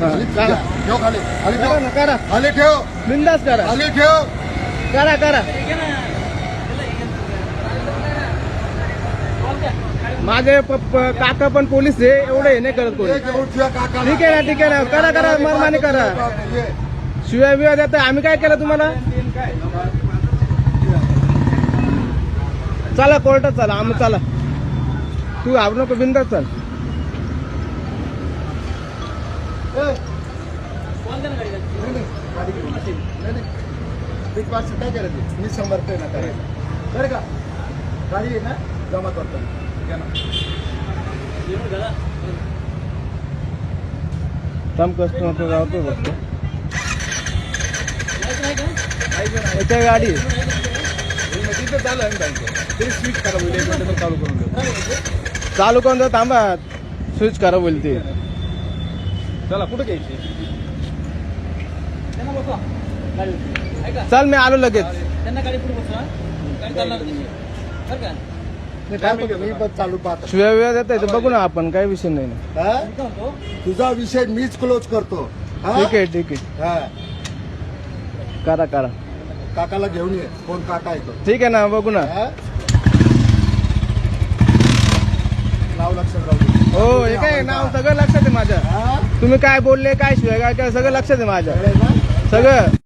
खाली ठेव खाली खाली करा ठेव करा खाली ठेव बिंदास करा खाली ठेव करा करा माझे प- प- काका पण पोलीस आहे एवढे हे नाही करत कोणी. तुझ्या काकाला. ठीक आहे ना ठीक आहे ना. करा करा मनमानी करा. ये. शिवाय बिवाय देता आम्ही काय केलं तुम्हाला? चला कोर्टात चला. आम्ही चला. तू घाबरू नको बिंदास चल. ये. नाही, नाही. बिग बास्केट काय करायचं मी समर्थ आहे ना करायला बरं का? गाडी आहे ना जमा करतो. ना. थांब कस्टमर राहतो फक्त. ऐका ना, याच्या गाडी तिथं चालू आहे स्विच चालू करून चालू करून दे, थांबा. स्विच करा बोल ते चला कुठे घ्यायची? चल मी आलो लगेच. मी पण चालू पाहतो. शिवाय बिवाय देता येतं. बघू ना आपण काही विषय नाही ना. हा? तुझा विषय मीच क्लोज करतो. हा? ठीक आहे ठीक आहे. हा. करा करा. काकाला घेऊन ये. कोण काका आहे तो? ठीक आहे ना बघू ना. हा? नाव लक्षात राहू दे. हो हे काय नाव सगळं लक्षात आहे माझ्या? तुम्ही काय बोलले काय शिवाय काय काय सगळं लक्षात आहे माझ्या? सगळं